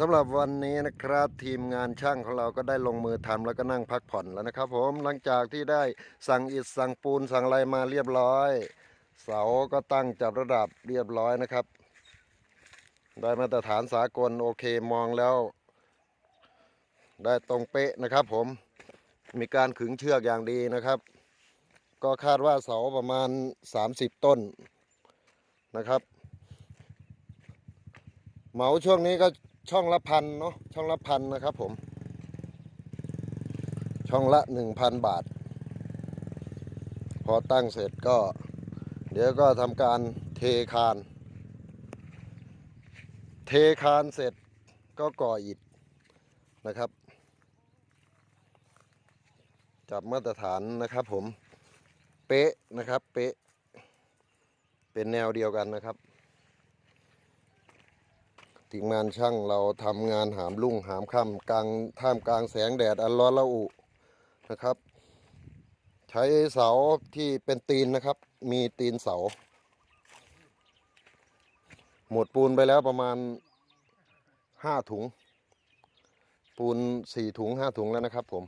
สำหรับวันนี้นะครับทีมงานช่างของเราก็ได้ลงมือทำแล้วก็นั่งพักผ่อนแล้วนะครับ ผมหลังจากที่ได้สั่งอิฐสั่งปูนสั่งอะไรมาเรียบร้อย เสาก็ตั้งจับระดับเรียบร้อยนะครับ ได้มาตรฐานสากลโอเคมองแล้ว ได้ตรงเป๊ะนะครับ ผมมีการขึงเชือกอย่างดีนะครับ ก็คาดว่าเสาประมาณ 30 ต้นนะครับ เหมาช่วงนี้ก็ ช่องละพันเนาะช่องละพันนะครับผม ช่องละหนึ่งพันบาท พอตั้งเสร็จก็ เดี๋ยวก็ทำการเทคาน เทคานเสร็จก็ก่ออิฐนะครับ จับมาตรฐานนะครับผม เป๊ะนะครับ เป๊ะ เป็นแนวเดียวกันนะครับ ทีมงานช่างเราทำงานหามลุ่งหามค่ำกลางท่ามกลางแสงแดดอันร้อนระอุนะครับ ใช้เสาที่เป็นตีนนะครับ มีตีนเสา หมดปูนไปแล้วประมาณห้าถุง ปูนสี่ถุงห้าถุงแล้วนะครับผม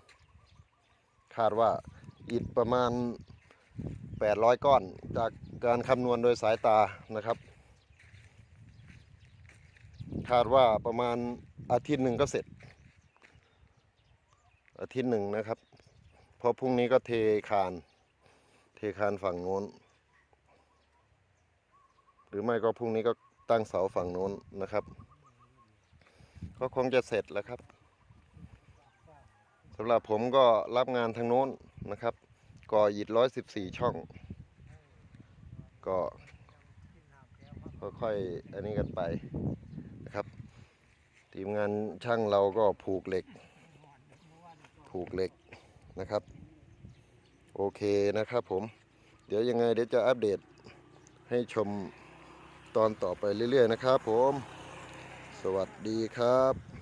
คาดว่าอิฐประมาณแปดร้อยก้อน จากการคำนวณโดยสายตานะครับ คาดว่าประมาณอาทิตย์หนึ่งก็เสร็จ อาทิตย์หนึ่งนะครับเพราะพรุ่งนี้ก็เทคาน เทคานฝั่งโน้น หรือไม่ก็พรุ่งนี้ก็ตั้งเสาฝั่งโน้นนะครับ ก็คงจะเสร็จแล้วครับสำหรับผมก็รับงานทางโน้นนะครับ ก่ออิฐร้อยสิบสี่ช่อง ก็ค่อยๆอันนี้กันไป นะครับทีมงานช่างเราก็ผูกเหล็ก ผูกเหล็กนะครับ โอเคนะครับผม เดี๋ยวยังไงเดี๋ยวจะอัปเดตให้ชมตอนต่อไปเรื่อยๆนะครับผม สวัสดีครับ